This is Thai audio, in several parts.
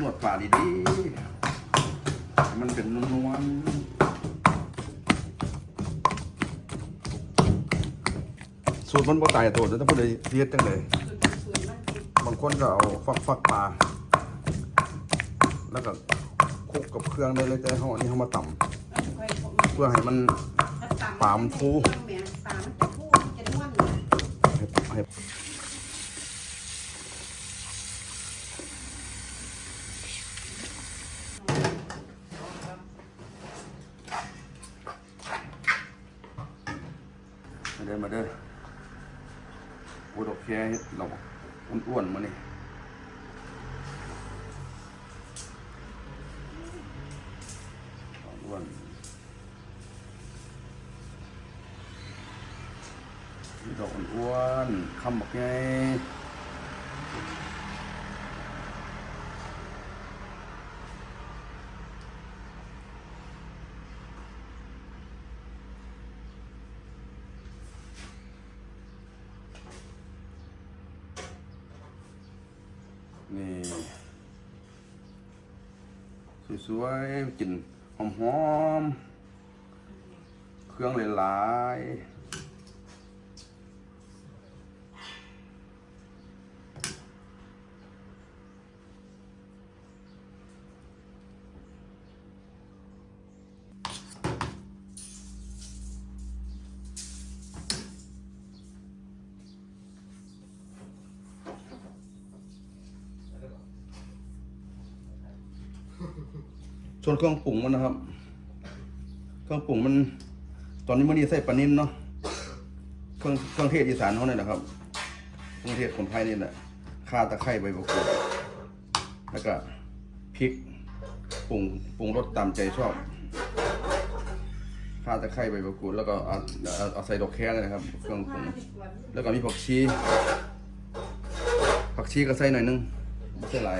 นวดปลาดีๆให้มันเป็นนวลๆสูตรมันบ่ตายตัวแต่ถ้าผู้ใดเฮ็ดจังไดบางคนก็เอาฟักฟักปลาแล้วก็คลุกกับเครื่องได้เลยแต่เฮาอันนี้เฮามาตำเพื่อให้มันปลามันฟูปลามันจะฟูมันจะนวลเลยให้ มาเด้อมาเด้อปูดอกแค่หลอกอ้วนๆมานี่อ้วนดอกอ้วนๆคำบอกไง นี่สวยๆกลิ่นหอมๆเครื่องหลายๆ ส่วนเครื่องปรุงมันนะครับ เครื่องปรุงมัน ตอนนี้มันนี่ใส่ปลานิ่มเนาะเครื่องเครื่องเทศอีสานเขาเนี่ยนะครับเครื่องเทศคนไทยนี่แหละข่าตะไคร้ใบมะกรูดแล้วก็พริกปรุงปรุงรสตามใจชอบข่าตะไคร้ใบมะกรูดแล้วก็เอาเอาใส่ดอกแค่เลยนะครับ เครื่องปรุงแล้วก็มีผักชีผักชีก็ใส่หน่อยนึงไม่ใช่หลาย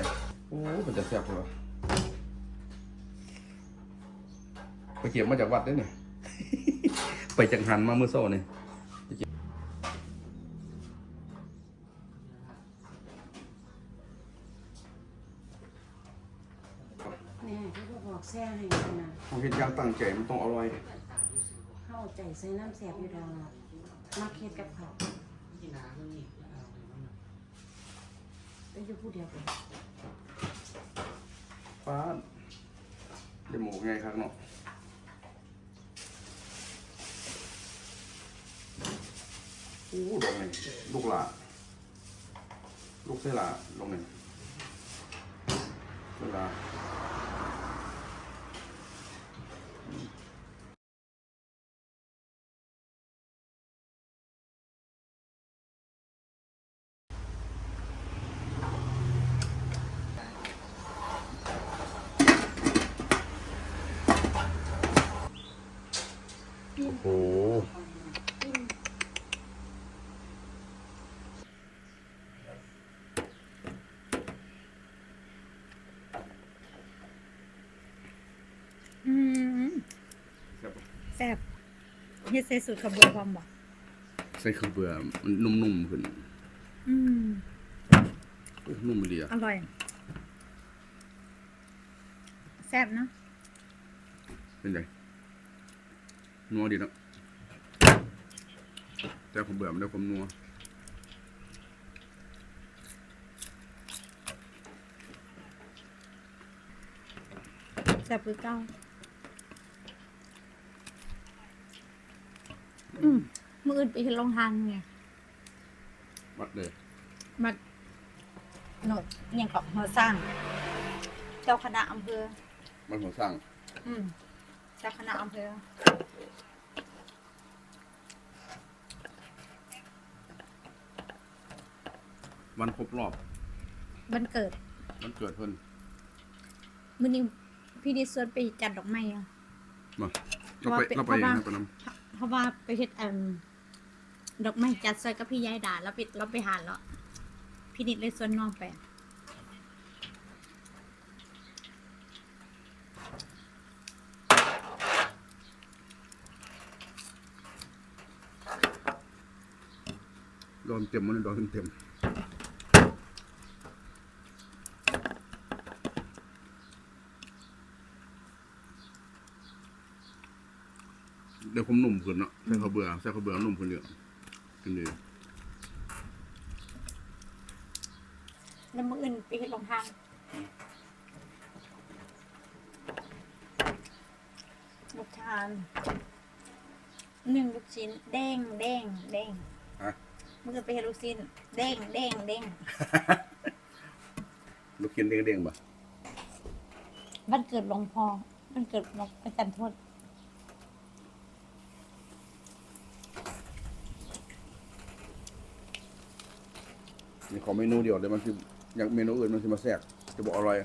โอ้มันจะแซ่บเลยวะ เก็บมาจากวัดได้เนี่ยไปจังหันมาเมื่อโซ่เนี่ยแน่ที่พวกบอกแซ่ให้นะผมเห็นอย่างตั้งใจมันต้องอร่อยเข้าใจใส่น้ำแสบอยู่ดอกมาเค็ดกับเขาไปอยู่ผู้เดียวไปฟ้าเดี๋ยวหมูไงครับเนาะ อ้ดอกนี่ลูกหลาลูกเสลาลงนี่เวลาโอ้โหอื แซ่บเฮ็ดใส่สูตรขบวนความบ่ใส่ข้าวเบื่อมันนุ่มๆขึ้นอืม โอ้นุ่มดีอะอร่อย แซ่บเนอะเป็นไงนัวดีเนาะแต่ข้าวเบื่อมันได้ความนัวแซ่บคือเก้าอื มมืออื่นไปเฮ็ดโรงทานไงวัดเลยมาโนดอยังกับหัวสร้าง เจ้าคณะอำเภอมันหัวสร้างอืมเจ้าคณะอำเภอ วันครบรอบวันเกิดวันเกิดเพิ่น มื้อนี้พี่ดิสวนไปจัดดอกไม้อะมาเราไปเพราะว่าเราไปเพราะว่า นะไปน้เพราะว่าไปเฮ็ดอัน ดอกไม้จัดซอยกับพี่ยายด่าแล้วไปแล้วไปหาเลาะพี่นิดเลยส่วนน้องไปโดนเต็มมันโดนเต็มเดี๋ยวผมหนุ่มขึ้นเนาะใส่ข้าเบื่อใส่ข้าเบื่อหนุ่มขึ้นเยอะ กินดีแล้วมืออื่นไปเฮ็ดลงทางลูกชานหนึ่งลูกชิ้นเด้งเด้งเด้งฮะ มืออื่นไปเฮ็ดลูกชิ้นเด้งเด้งเด้งลูกกินเด้งๆบ่ วันเกิดหลวงพ่อวันเกิดหลวงอาจารย์โทษ นี่ขอเมนูเดียวเดี๋ยวมันคืออย่างเมนูอื่นมันคือมาแทรกจะบอกอร่อย